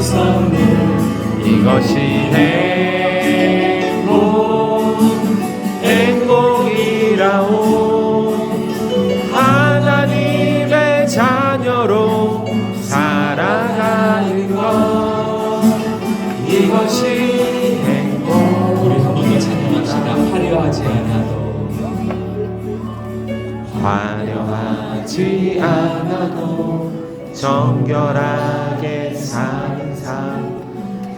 선물 이것이 행복 행복이라오. 하나님의 자녀로 살아가는 것. 이것이 행복. 우리 한번더 찬양합시다. 화려하지 않아도. 화려하지 않아도 정결하게 사는 삶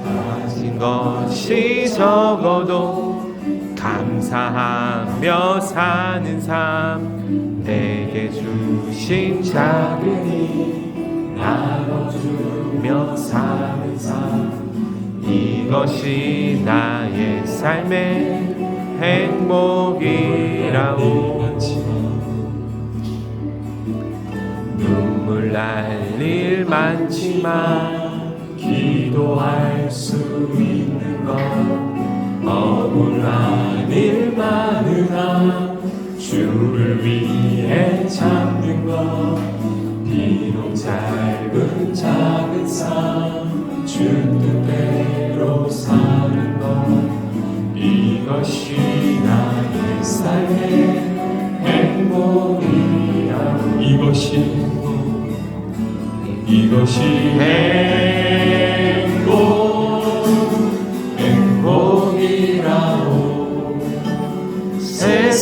가진 것이 적어도 감사하며 사는 삶 내게 주신 작은이 나눠주며 사는 삶 이것이 나의 삶의 행복이라오. 눈물 날 일 많지만 기도할 수 있는 것. 억울한 일 많으나 주를 위해 참는 것. 비록 짧은 작은 삶주 뜻대로 사는 것. 이것이 나의 삶의 행복이라 이것이 이것이 행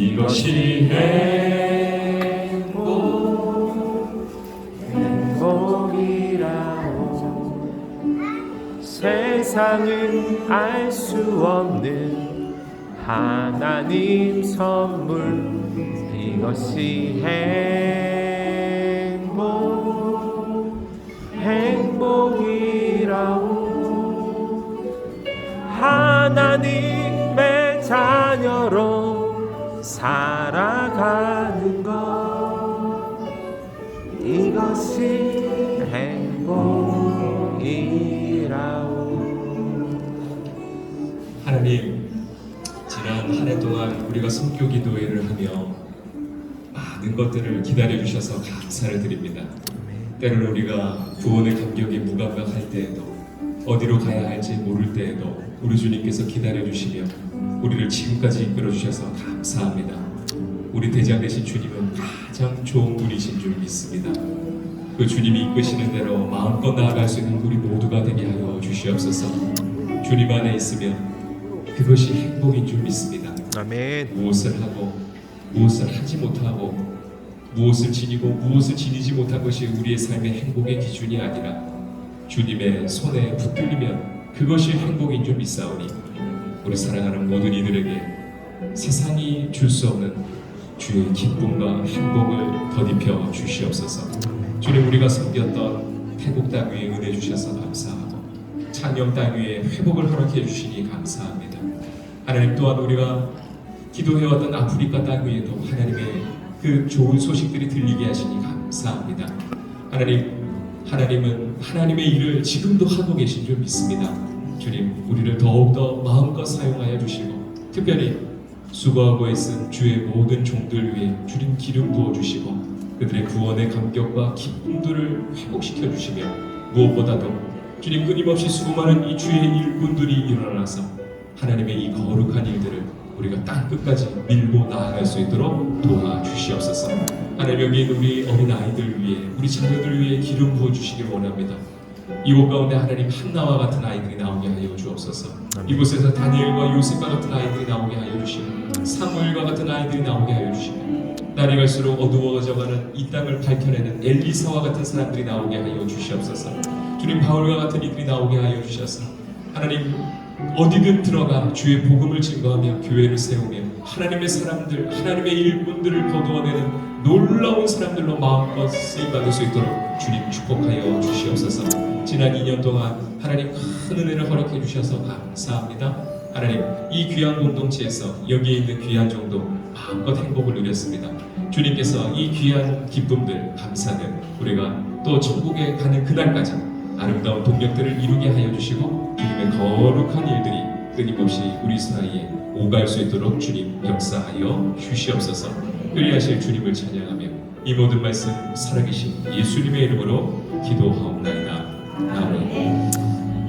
이것이 행복 행복이라오. 세상은 알 수 없는 하나님 선물. 이것이 행복 행복이라오. 하나님의 자녀로 살아가는 것 이것이 행복이라오 하나님 지난 한 해 동안 우리가 성교 기도회를 하며 많은 것들을 기다려 주셔서 감사를 드립니다. 때로는 우리가 구원의 감격이 무감각할 때에도 어디로 가야 할지 모를 때에도 우리 주님께서 기다려 주시며 우리를 지금까지 이끌어 주셔서 감사합니다. 우리 대장 되신 주님은 가장 좋은 분이신 줄 믿습니다. 그 주님이 이끄시는 대로 마음껏 나아갈 수 있는 우리 모두가 되게 하여 주시옵소서. 주님 안에 있으면 그것이 행복인 줄 믿습니다. 아멘 무엇을 하고 무엇을 하지 못하고 무엇을 지니고 무엇을 지니지 못한 것이 우리의 삶의 행복의 기준이 아니라 주님의 손에 붙들리면 그것이 행복인 줄 믿사오니 우리 사랑하는 모든 이들에게 세상이 줄 수 없는 주의 기쁨과 행복을 덧입혀 주시옵소서. 주님 우리가 섬겼던 태국 땅 위에 은혜 주셔서 감사하고 창녕 땅 위에 회복을 허락해 주시니 감사합니다. 하나님 또한 우리가 기도해왔던 아프리카 땅 위에도 하나님의 그 좋은 소식들이 들리게 하시니 감사합니다. 하나님, 하나님은 하나님의 일을 지금도 하고 계신 줄 믿습니다. 주님, 우리를 더욱더 마음껏 사용하여 주시고, 특별히 수고하고 애쓴 주의 모든 종들 위해 주님 기름 부어 주시고, 그들의 구원의 감격과 기쁨들을 회복시켜 주시며, 무엇보다도 주님 끊임없이 수많은 이 주의 일꾼들이 일어나서 하나님의 이 거룩한 일들을 우리가 땅 끝까지 밀고 나아갈 수 있도록 도와주시옵소서. 하나님 여기 우리 어린 아이들 위해 우리 자녀들 위해 기름 부어 주시길 원합니다. 이곳 가운데 하나님 한나와 같은 아이들이 나오게 하여 주옵소서. 이곳에서 다니엘과 요셉과 같은 아이들이 나오게 하여 주시고 사무엘과 같은 아이들이 나오게 하여 주시고 날이 갈수록 어두워져가는 이 땅을 밝혀내는 엘리사와 같은 사람들이 나오게 하여 주시옵소서. 주님 바울과 같은 이들이 나오게 하여 주셔서 하나님 어디든 들어가 주의 복음을 증거하며 교회를 세우며 하나님의 사람들, 하나님의 일꾼들을 거두어내는 놀라운 사람들로 마음껏 쓰임 받을 수 있도록 주님 축복하여 주시옵소서. 지난 2년 동안 하나님 큰 은혜를 허락해 주셔서 감사합니다. 하나님 이 귀한 공동체에서 여기에 있는 귀한 종도 마음껏 행복을 누렸습니다. 주님께서 이 귀한 기쁨들 감사들 우리가 또 천국에 가는 그날까지 아름다운 동력들을 이루게 하여 주시고 주님의 거룩한 일들이 끊임없이 우리 사이에 오갈 수 있도록 주님 역사하여 주시옵소서 그리하실 주님을 찬양하며 이 모든 말씀 살아계신 예수님의 이름으로 기도하옵나이다 아멘.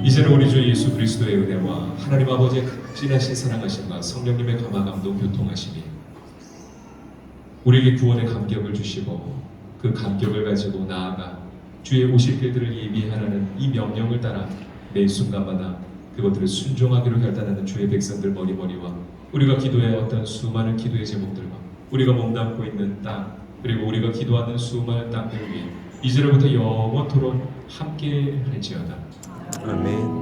이제는 우리 주 예수 그리스도의 은혜와 하나님 아버지의 극진하신 사랑하심과 성령님의 감화 감동 교통하심이 우리에게 구원의 감격을 주시고 그 감격을 가지고 나아가 주의 오실 길들을 예비하라는 이 명령을 따라 매 순간마다 그것들을 순종하기로 결단하는 주의 백성들 머리머리와 우리가 기도해 어떤 수많은 기도의 제목들과 우리가 몸담고 있는 땅 그리고 우리가 기도하는 수많은 땅들 위에 이제로부터 영원토록 함께 할지어다 아멘.